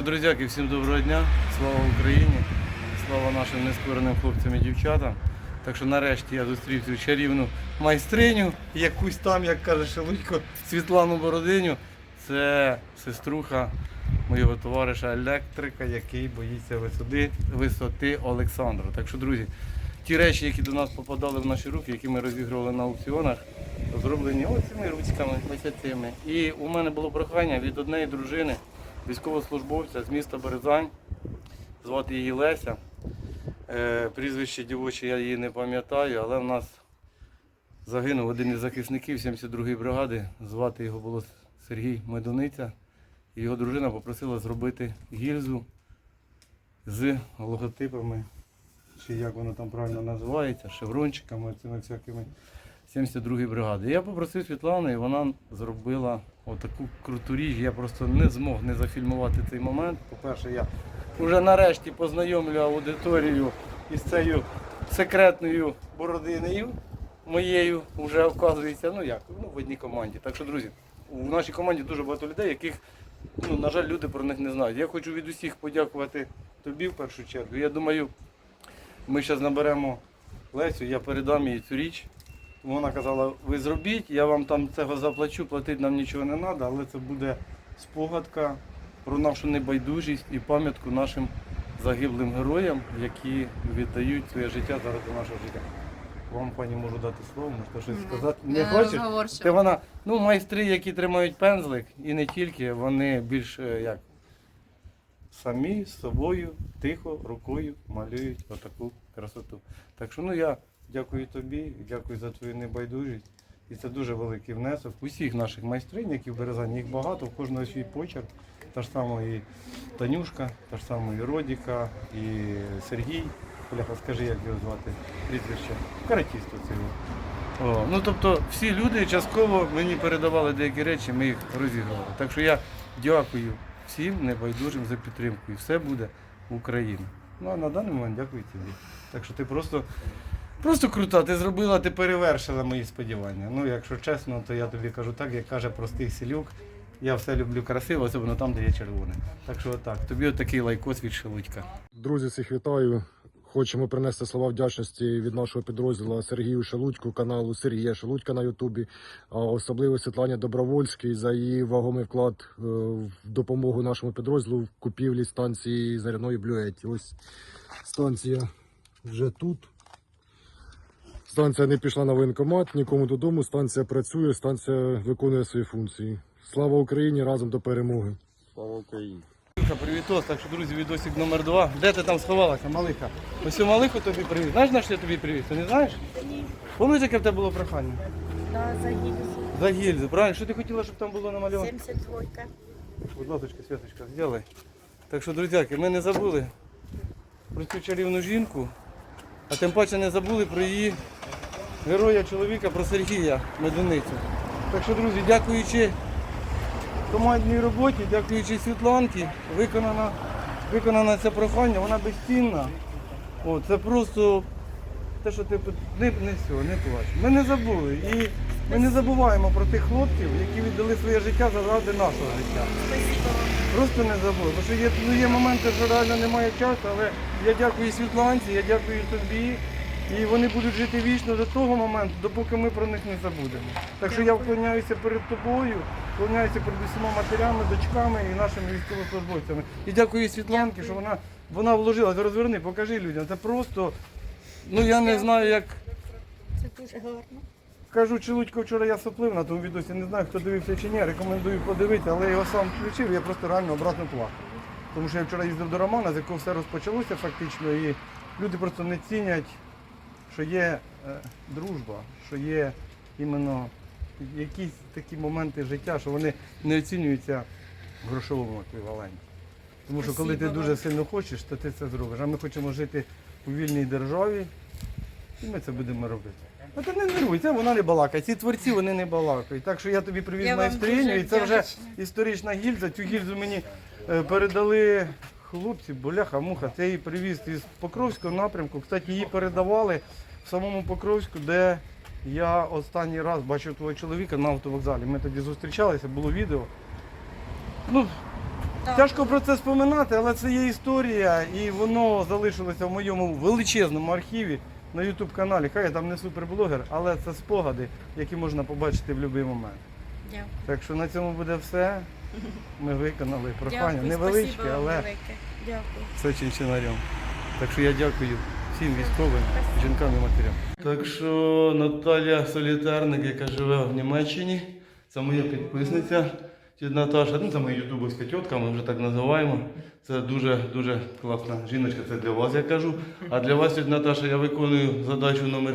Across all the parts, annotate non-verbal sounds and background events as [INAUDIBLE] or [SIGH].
що, друзяки, всім доброго дня, слава Україні, слава нашим нескореним хлопцям і дівчатам. Так що нарешті я зустрів цю чарівну майстриню, якусь там, як каже Шелудько, Світлану Бородиню. Це сеструха моєго товариша електрика, який боїться висоти, висоти Олександра. Так що, друзі, ті речі, які до нас попадали в наші руки, які ми розігрували на аукціонах, зроблені оцими ручками, ось цими. І у мене було прохання від однієї дружини, військовослужбовця з міста Березань, звати її Леся. Е, Прізвище дівоче я її не пам'ятаю, але в нас загинув один із захисників 72-ї бригади. Звати його було Сергій Медуниця. Його дружина попросила зробити гільзу з логотипами, чи як воно там правильно називається, шеврончиками, цими всякими 72-ї бригади. Я попросив Світлану, і вона зробила отаку круту річ. Я просто не змог не зафільмувати цей момент. По-перше, я вже нарешті познайомлю аудиторію із цією секретною бородинею моєю, вже вказується, ну як, ну, в одній команді. Так що, друзі, у нашій команді дуже багато людей, яких, ну, на жаль, люди про них не знають. Я хочу від усіх подякувати тобі в першу чергу. Я думаю, ми зараз наберемо Лесю, я передам їй цю річ. Вона казала, ви зробіть, я вам там цього заплачу, платити нам нічого не треба, але це буде спогадка про нашу небайдужість і пам'ятку нашим загиблим героям, які віддають своє життя зараз до нашого життя. Вам, пані, можу дати слово, можете щось сказати. Не Я хочеш? Це вона, ну, майстри, які тримають пензлик, і не тільки, вони більш е, як самі з собою тихо рукою малюють отаку красоту. Так що ну я дякую тобі, дякую за твою небайдужість. І це дуже великий внесок усіх наших майстринь, які в Березані, їх багато, в кожного свій почерк. Та ж сама і Танюшка, та ж сама і Родіка, і Сергій. Бляха, скажи, як його звати прізвище. Каратіст оцей. от. О, ну тобто всі люди частково мені передавали деякі речі, ми їх розіграли. Так що я дякую всім небайдужим за підтримку. І все буде Україна. Ну а на даний момент дякую тобі. Так що ти просто, просто крута, ти зробила, ти перевершила мої сподівання. Ну, якщо чесно, то я тобі кажу так, як каже простий селюк. Я все люблю красиво, особливо там, де є червоне. Так що отак, тобі отакий лайкос від Шелудька. Друзі, всіх вітаю. Хочемо принести слова вдячності від нашого підрозділу Сергію Шелудьку, каналу Сергія Шелудька на Ютубі, а особливо Світлані Добровольській за її вагомий вклад е, в допомогу нашому підрозділу в купівлі станції зарядної блюеті. Ось станція вже тут. Станція не пішла на воєнкомат, нікому додому. Станція працює, станція виконує свої функції. Слава Україні! Разом до перемоги! Слава Україні! Привітос. Так що, друзі, відосик номер два. Де ти там сховалася, малиха? Ось у малиху тобі привіт. Знаєш, на що я тобі привіт? Ти не знаєш? Ні, Пам'ятаєш, яке в тебе було прохання? да, за гільзу. За гільзу, правильно? Що ти хотіла, щоб там було намальовано? 72 Будь ласка, Святочка, зробай. Так що, друзяки, ми не забули про цю чарівну жінку, а тим паче не забули про її героя чоловіка, про Сергія Медуницю. Так що, друзі, дякуючи командній роботі, дякуючи Світланці, виконана, виконана це прохання, вона безцінна. О, це просто те, що ти не, не все, не плач. Ми не забули. І ми не забуваємо про тих хлопців, які віддали своє життя заради нашого життя. Просто не забули. Бо що є, ну, є моменти, що реально немає часу, але я дякую Світланці, я дякую тобі. І вони будуть жити вічно до того моменту, допоки ми про них не забудемо. Так що я вклоняюся перед тобою, вклоняюся перед усіма матерями, дочками і нашими військовослужбовцями. І дякую Світланці, що вона, вона вложила. Розверни, покажи людям. Це просто, ну я не знаю, як Це дуже гарно. Кажу, Чилудько вчора я соплив на тому відосі, не знаю, хто дивився чи ні, рекомендую подивитися, але я його сам включив, я просто реально обратно плакав. Тому що я вчора їздив до Романа, з якого все розпочалося фактично, і люди просто не цінять, що є е, дружба, що є іменно якісь такі моменти життя, що вони не оцінюються в грошовому еквіваленті. Тому що коли ти дуже сильно хочеш, то ти це зробиш. А ми хочемо жити у вільній державі, і ми це будемо робити. А ти не нервуй, це вона не балакає. Ці творці вони не балакають. Так що я тобі привіз майстриню, і це вже історична гільза. Цю гільзу мені е, передали хлопці, боляха, муха. Це її привіз із Покровського напрямку. Кстати, її передавали в самому Покровську, де я останній раз бачив твого чоловіка на автовокзалі. Ми тоді зустрічалися, було відео. Ну, Так. Тяжко про це споминати, але це є історія, і воно залишилося в моєму величезному архіві на YouTube каналі. Хай я там не суперблогер, але це спогади, які можна побачити в будь-який момент. Дякую. Так що на цьому буде все. Ми виконали прохання. Дякую, Невеличке, але велике. Дякую. все чинчинарем. Так що я дякую всім військовим, жінкам і матерям. Так що Наталя Солітарник, яка живе в Німеччині, це моя підписниця. Наташа, ну це моя ютубовська тітка, ми вже так називаємо. Це дуже дуже класна жіночка, це для вас я кажу. А для вас, тітя Наташа, я виконую задачу номер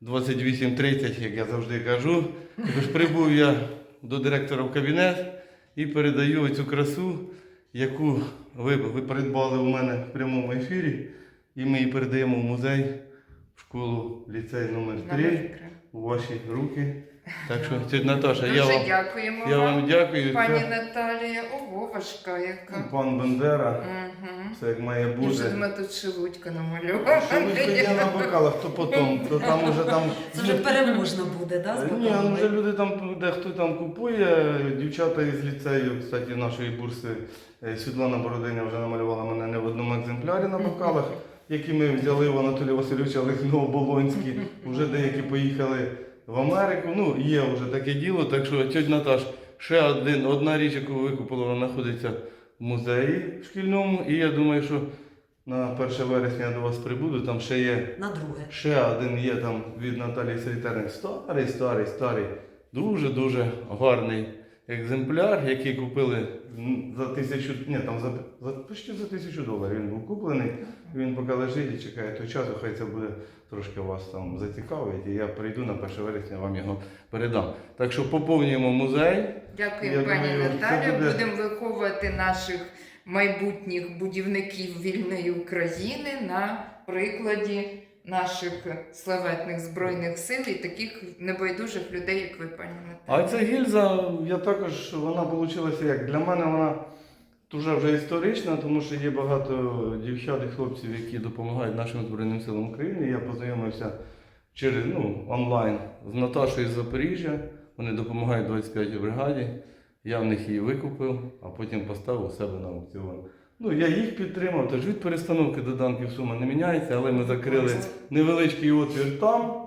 2830, як я завжди кажу. Тож прибув я до директора в кабінет і передаю цю красу, яку ви, ви придбали у мене в прямому ефірі. І ми її передаємо в музей, в школу ліцей номер 3 у ваші руки. Так що, тітя Наташа, я вам, дякуємо я вам дякую. пані Це Наталія. Ого, важка яка. пан Бендера, Угу. все як має бути. думаю, тут шелудька. Що ви є на бокалах, то потім, то там уже там. Це вже переможно буде, да, з Ні, ну вже люди там, де хто там купує, дівчата із ліцею, кстати, нашої бурси е, Світлана Бородиня вже намалювала мене не в одному екземплярі на бокалах, які ми взяли в Анатолія Васильовича Лихного Болонський. Вже деякі поїхали в Америку. Ну, є вже таке діло. Так що, тьоть Наташ, ще один, одна річ, яку ви викупили, вона знаходиться в музеї шкільному. І я думаю, що на 1 вересня я до вас прибуду, там ще є На друге. Ще один є там від Наталії Солітерник. Старий, старий, старий. Дуже-дуже гарний екземпляр, який купили за тисячу, ні, там за, за почти за тисячу доларів він був куплений. Він поки лежить і чекає того часу, хай це буде трошки вас там зацікавить. І я прийду на 1 вересня, вам його передам. Так що поповнюємо музей. Дякуємо, Я пані думаю, це Наталя. буде- Будемо виховувати наших майбутніх будівників вільної України на прикладі наших славетних збройних сил і таких небайдужих людей, як ви, пані А ця гільза, я також, вона вийшла як. Для мене вона дуже вже історична, тому що є багато дівчат і хлопців, які допомагають нашим Збройним силам України. Я познайомився через ну, онлайн з Наташою з Запоріжжя. Вони допомагають 25-й бригаді. Я в них її викупив, а потім поставив у себе на аукціон. Ну, я їх підтримав, тож від перестановки до данків сума не міняється, але ми закрили невеличкий отвір там,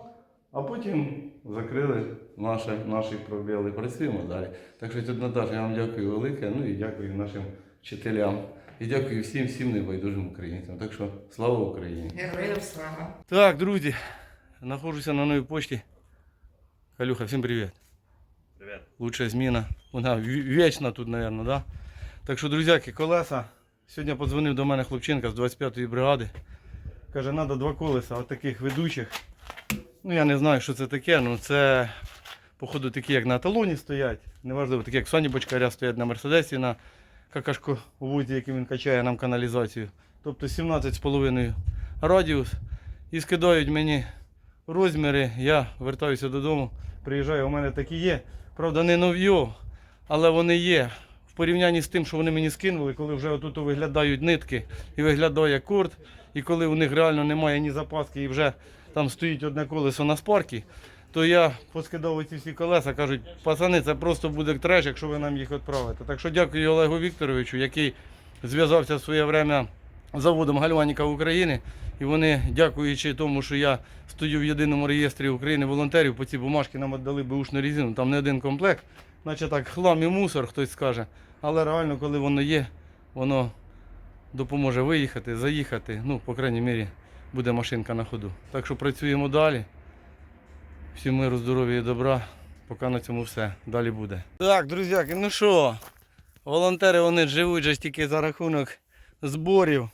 а потім закрили наші, наші пробіли. Працюємо далі. Так що, тетя Наташа, я вам дякую велике, ну і дякую нашим вчителям. І дякую всім, всім небайдужим українцям. Так що слава Україні! Героям слава! Так, друзі, знаходжуся на новій почті. Калюха, всім привіт. Привет. Лучшая зміна. Вона вічна тут, мабуть, да? Так що, друзяки, колеса. Сьогодні подзвонив до мене хлопчинка з 25-ї бригади. Каже, треба два колеса, от таких ведучих. Ну, я не знаю, що це таке, ну це, походу, такі, як на талоні стоять. Неважливо, такі, як Соні Бочкаря стоять на Мерседесі, на какашку у вузі, яким він качає нам каналізацію. Тобто 17,5 радіус. І скидають мені розміри. Я вертаюся додому, приїжджаю, у мене такі є. Правда, не нов'йо, але вони є. Порівнянні з тим, що вони мені скинули, коли вже отут виглядають нитки і виглядає курт, і коли у них реально немає ні запаски і вже там стоїть одне колесо на спаркі, то я поскидав ці всі колеса, кажуть, пацани, це просто буде треш, якщо ви нам їх відправите. Так що дякую Олегу Вікторовичу, який зв'язався в своє время з заводом Гальваніка України. І вони, дякуючи тому, що я стою в єдиному реєстрі України волонтерів, по ці бумажки нам віддали бушну резину, там не один комплект, наче так хлам і мусор, хтось скаже. Але реально, коли воно є, воно допоможе виїхати, заїхати. Ну, по крайній мірі, буде машинка на ходу. Так що працюємо далі. Всім миру, здоров'я і добра. Поки на цьому все. Далі буде. Так, друзяки, ну що, волонтери вони живуть же тільки за рахунок зборів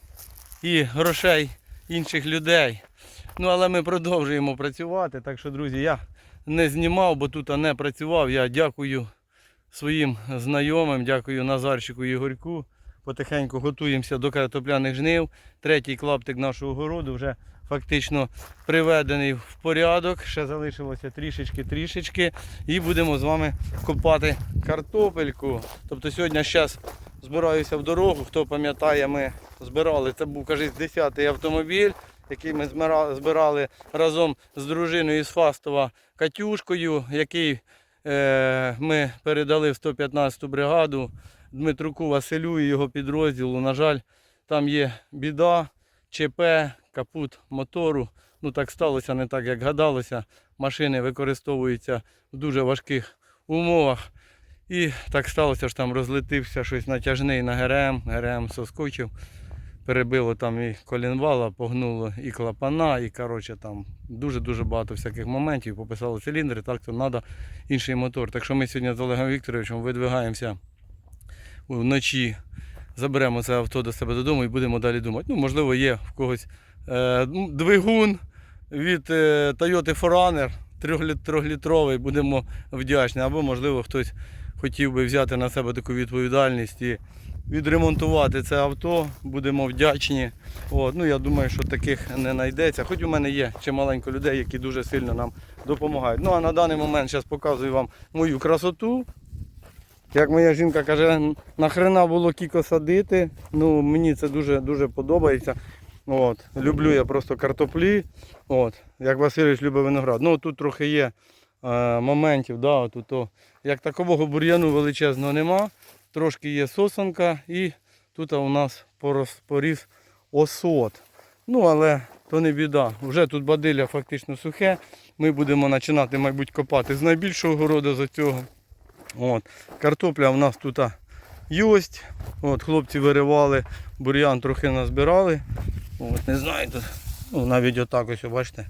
і грошей інших людей. Ну, але ми продовжуємо працювати. Так що, друзі, я не знімав, бо тут не працював. Я дякую своїм знайомим, дякую Назарчику Ігорьку. Потихеньку готуємося до картопляних жнив. Третій клаптик нашого городу вже фактично приведений в порядок. Ще залишилося трішечки-трішечки. І будемо з вами копати картопельку. Тобто сьогодні зараз збираюся в дорогу. Хто пам'ятає, ми збирали. Це був, кажуть, 10-й автомобіль, який ми збирали разом з дружиною з Фастова Катюшкою, який ми передали в 115-ту бригаду Дмитруку Василю і його підрозділу. На жаль, там є біда, ЧП, капут мотору. Ну так сталося, не так, як гадалося. Машини використовуються в дуже важких умовах. І так сталося, що там розлетився щось натяжний на ГРМ, ГРМ соскочив. Перебило там і колінвала, погнуло і клапана, і коротше там дуже-дуже багато всяких моментів. Пописали циліндри, так то треба інший мотор. Так що ми сьогодні з Олегом Вікторовичем видвигаємося вночі, заберемо це авто до себе додому і будемо далі думати. Ну, можливо, є в когось е, ну, двигун від е, Toyota 4Runner 3-літровий, будемо вдячні. Або, можливо, хтось хотів би взяти на себе таку відповідальність і відремонтувати це авто, будемо вдячні. От, ну, я думаю, що таких не знайдеться. Хоч у мене є чималенько людей, які дуже сильно нам допомагають. Ну а на даний момент зараз показую вам мою красоту. Як моя жінка каже, нахрена було кіко садити. Ну, мені це дуже дуже подобається. От, люблю я просто картоплі. От, як Васильович любить виноград. Ну тут трохи є е, моментів, да, от, то, як такового бур'яну величезного нема. Трошки є сосонка і тут у нас поріс осот. Ну, але то не біда. Вже тут бадилля фактично сухе. Ми будемо починати, мабуть, копати з найбільшого городу за цього. От. Картопля у нас тут єсть. От, хлопці виривали, бур'ян трохи назбирали. От, не знаю, тут, ну, навіть отак ось, бачите,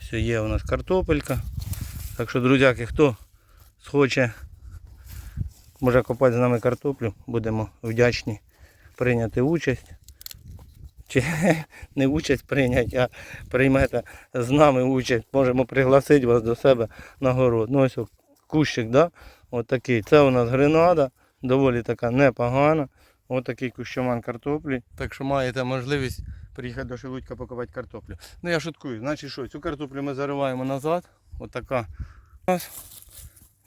все є у нас картопелька. Так що, друзяки, хто схоче, може копати з нами картоплю, будемо вдячні прийняти участь. Чи [LAUGHS] не участь прийняти, а приймете з нами участь. Можемо пригласити вас до себе на город. Ну ось кущик, да? От такий. Це у нас гренада, доволі така непогана. Ось такий кущоман картоплі. Так що маєте можливість приїхати до Шелудька покопати картоплю. Ну я шуткую, значить що, цю картоплю ми зариваємо назад. Ось така у нас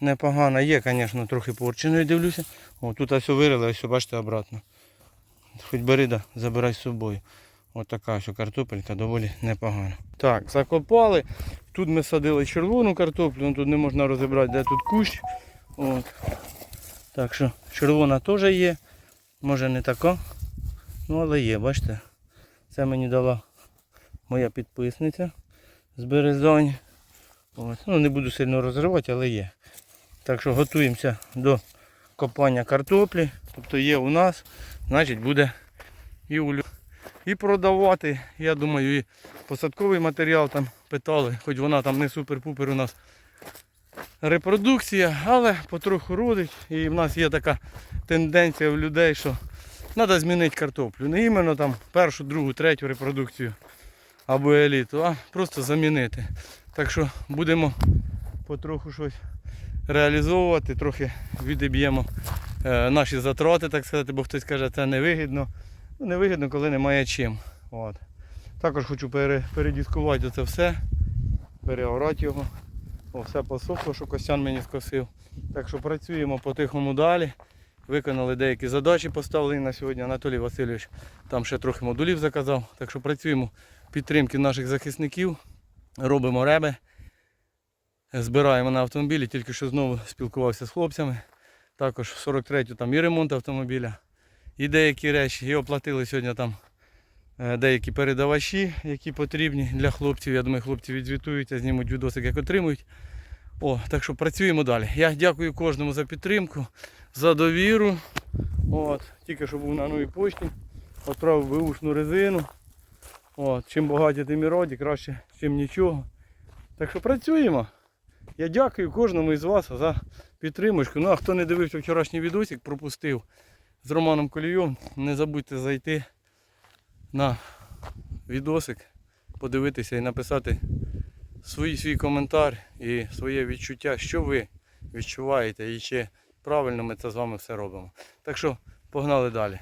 непогана. Є, звісно, трохи порченою дивлюся. О, тут ось вирили, ось бачите обратно. Хоч бери, да, забирай з собою. Ось така ось картопелька доволі непогана. Так, закопали. Тут ми садили червону картоплю, ну, тут не можна розібрати, де тут кущ. От. Так що червона теж є. Може не така. Ну але є, бачите. Це мені дала моя підписниця з Березані. От. Ну не буду сильно розривати, але є. Так що готуємося до копання картоплі. Тобто є у нас, значить буде і у лю- і продавати. Я думаю, і посадковий матеріал там питали, хоч вона там не супер-пупер у нас репродукція, але потроху родить. І в нас є така тенденція в людей, що треба змінити картоплю. Не іменно там першу, другу, третю репродукцію або еліту, а просто замінити. Так що будемо потроху щось реалізовувати, трохи відіб'ємо е, наші затрати, так сказати, бо хтось каже, це невигідно. Ну, невигідно, коли немає чим. От. Також хочу пере, передіскувати це все, переорати його. О, все посохло, що Костян мені скосив. Так що працюємо по-тихому далі. Виконали деякі задачі поставлені на сьогодні. Анатолій Васильович там ще трохи модулів заказав. Так що працюємо підтримки наших захисників, робимо реби, збираємо на автомобілі. Тільки що знову спілкувався з хлопцями. Також в 43-ю там і ремонт автомобіля, і деякі речі. І оплатили сьогодні там е, деякі передавачі, які потрібні для хлопців. Я думаю, хлопці відзвітуються, знімуть відосик, як отримують. О, так що працюємо далі. Я дякую кожному за підтримку, за довіру. От, тільки що був на новій почті, відправив беушну резину. От, чим багаті, тим і раді, краще, чим нічого. Так що працюємо. Я дякую кожному із вас за підтримочку. Ну а хто не дивився вчорашній відосик, пропустив з Романом Колійом, не забудьте зайти на відосик, подивитися і написати свій, свій коментар і своє відчуття, що ви відчуваєте і чи правильно ми це з вами все робимо. Так що погнали далі.